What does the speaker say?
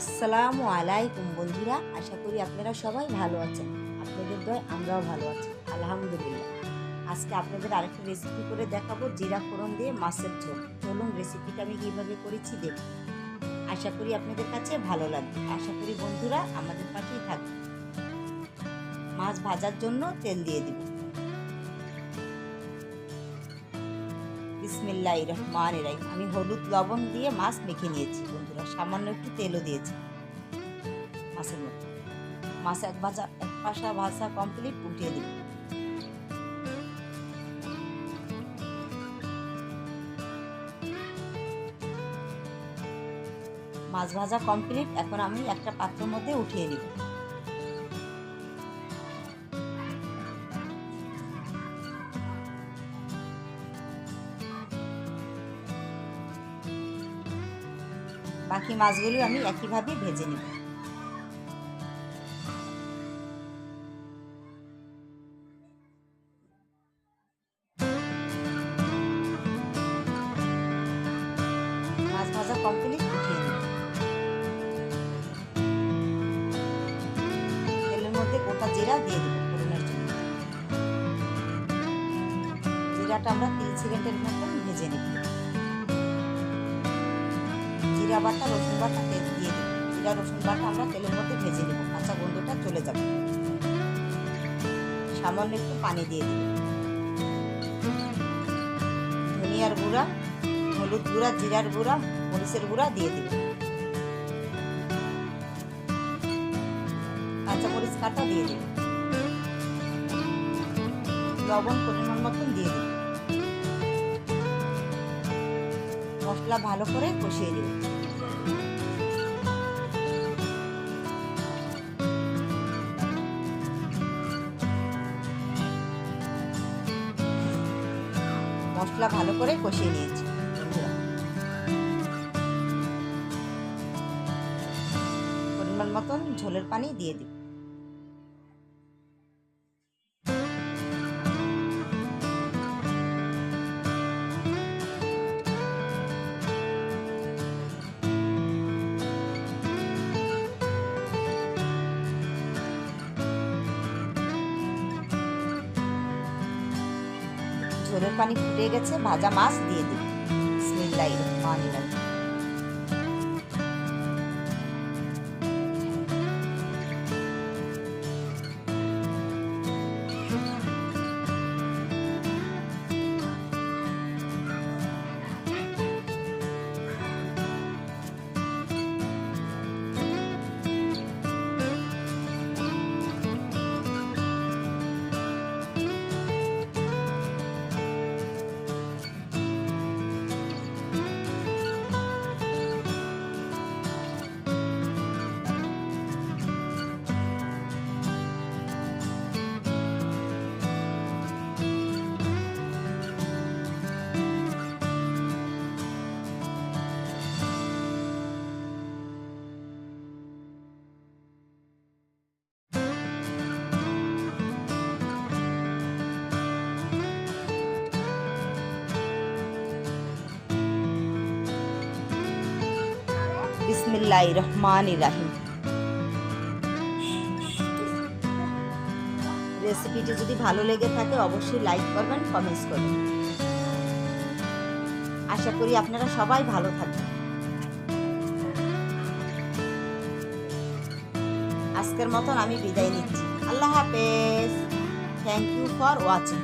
আসসালামু আলাইকুম বন্ধুরা, আশা করি আপনারা সবাই ভালো আছেন। আপনাদের দয় আমরাও ভালো আছি, আলহামদুলিল্লাহ। আজকে আপনাদের আরেকটা রেসিপি করে দেখাবো, জিরা ফোড়ন দিয়ে মাছের ঝোল। চলুন রেসিপিটা আমি কীভাবে করেছি দেখুন আশা করি আপনাদের কাছে ভালো লাগবে। আশা করি বন্ধুরা আমাদের পাশেই থাকবে। মাছ ভাজার জন্য তেল দিয়ে দিব। বিসমিল্লাহ রহমান রাহিম। আমি হলুদ লবণ দিয়ে মাছ মেখে নিয়েছি, বন্ধুরা। সামান্য একটু তেলও দিয়েছি মাছের মধ্যে। মাছ এক ভাজা, এক পাশা ভাজা কমপ্লিট উঠিয়ে দিই মাছ ভাজা কমপ্লিট এখন আমি একটা পাত্রের মধ্যে উঠিয়ে নিব। বাকি মাছগুলো আমি একইভাবে ভেজে নেব। মাছ ভাজা মধ্যে জিরা দিয়ে জিরাটা আমরা তিন সেকেন্ডের ভেজে নেব। জিরা বাটা রসুন বাটা তেল দিয়ে দেবো। জিরা রসুন বাটা আমরা তেলের মধ্যে ভেজে নেব কাঁচা গন্ধটা চলে যাবে। সামান্য একটু পানি দিয়ে দেবো। ধনিয়ার গুঁড়া, হলুদ গুঁড়া, জিরার গুঁড়া, মরিচের গুঁড়া দিয়ে দেবো। কাঁচা মরিচ কাটা দিয়ে দেবো। লবণ পরিমাণ মতন দিয়ে দেবো। মশলা ভালো করে কষিয়ে দেবো। মশলা ভালো করে কষিয়ে নিয়েছি। পরিমাণ মতন ঝোলের পানি দিয়ে দিই। ঝোলের পানি ফুটে গেছে ভাজা মাছ দিয়ে দিই বিসমিল্লাহির রহমানির বিসমিল্লাহ রহমান রাহিম রেসিপিটি যদি ভালো লেগে থাকে, অবশ্যই লাইক করবেন, কমেন্টস করবেন। আশা করি আপনারা সবাই ভালো থাকবেন। আজকের মতন আমি বিদায় নিচ্ছি। আল্লাহ হাফেজ। Thank you for watching